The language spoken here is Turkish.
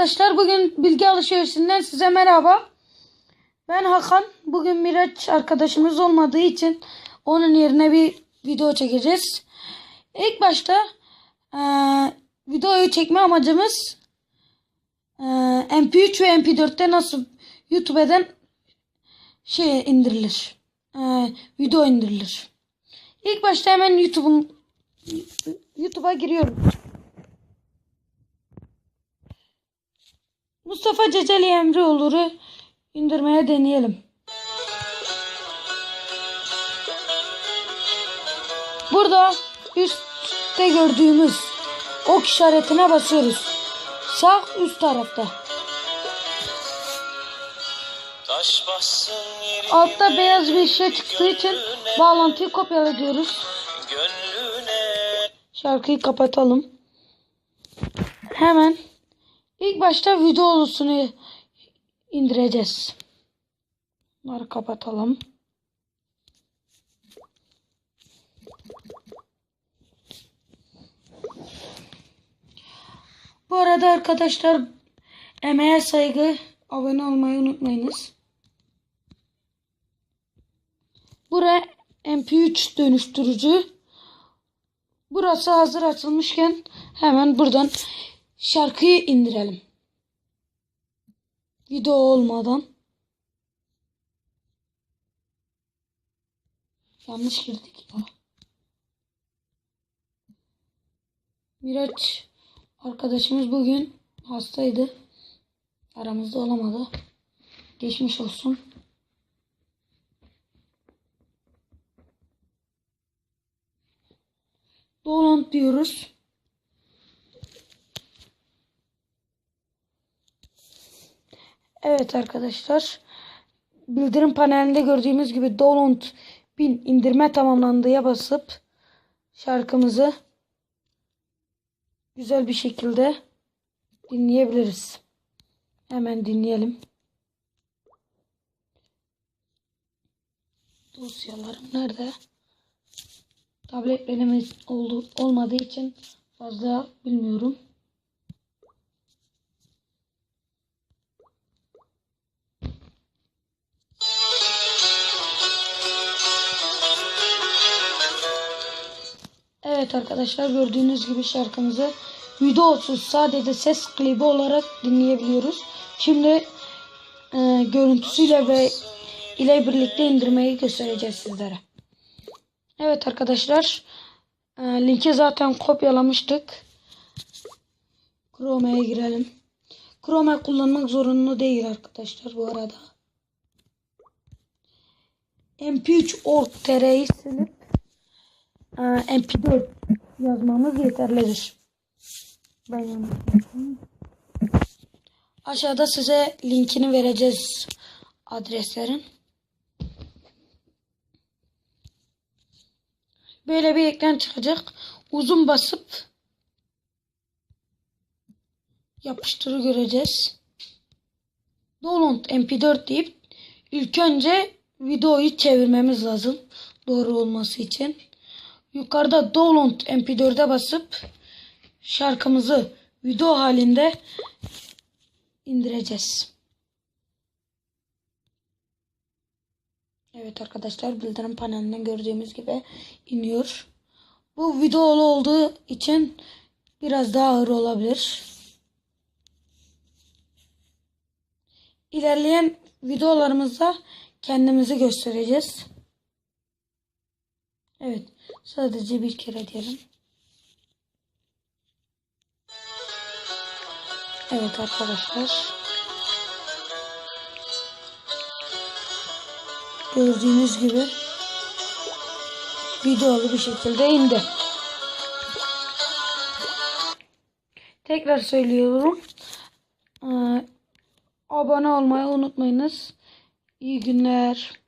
arkadaşlar bugün bilgi alışverişinden size merhaba. Ben Hakan. Bugün Miraç arkadaşımız olmadığı için onun yerine bir video çekeceğiz. İlk başta eee, videoyu çekme amacımız eee, MP3 ve MP4'te nasıl YouTube'dan şey indirilir. Eee, video indirilir. İlk başta hemen YouTube'un YouTube'a giriyorum. Mustafa Ceceli Emreoğlu'nu indirmeye deneyelim. Burada üstte gördüğümüz ok işaretine basıyoruz. Sağ üst tarafta. Altta beyaz bir şey çıktığı için bağlantıyı kopyala diyoruz. Şarkıyı kapatalım. Hemen ilk başta videolusunu indireceğiz. Bunları kapatalım. Bu arada arkadaşlar emeğe saygı abone olmayı unutmayınız. Buraya MP3 dönüştürücü. Burası hazır açılmışken hemen buradan şarkıyı indirelim. Video olmadan. Yanlış girdik ya. Miraç arkadaşımız bugün hastaydı. Aramızda olamadı. Geçmiş olsun. Download diyoruz. Evet arkadaşlar. Bildirim panelinde gördüğümüz gibi download bin indirme tamamlandıya basıp şarkımızı güzel bir şekilde dinleyebiliriz. Hemen dinleyelim. Dosyalarım nerede? Tablet benim oldu, olmadığı için fazla bilmiyorum. Evet arkadaşlar gördüğünüz gibi şarkımızı videosuz sadece ses klibi olarak dinleyebiliyoruz. Şimdi e, görüntüsüyle ve ile birlikte indirmeyi göstereceğiz sizlere. Evet arkadaşlar. e, linki zaten kopyalamıştık. Chrome'ye girelim. Chrome kullanmak zorunlu değil arkadaşlar bu arada. MP3 org.tr'yi silip MP4 yazmamız yeterlidir. Ben. Aşağıda size linkini vereceğiz adreslerin. Böyle bir ekran çıkacak. Uzun basıp yapıştırı göreceğiz. Download mp4 deyip ilk önce videoyu çevirmemiz lazım. Doğru olması için. Yukarıda download mp4'e basıp şarkımızı video halinde indireceğiz. Evet arkadaşlar bildirim panelinden gördüğümüz gibi iniyor. Bu videolu olduğu için biraz daha ağır olabilir. İlerleyen videolarımızda kendimizi göstereceğiz. Evet sadece bir kere diyelim. Evet arkadaşlar. Gördüğünüz gibi videolu bir şekilde indi. Tekrar söylüyorum. Ee, abone olmayı unutmayınız. İyi günler.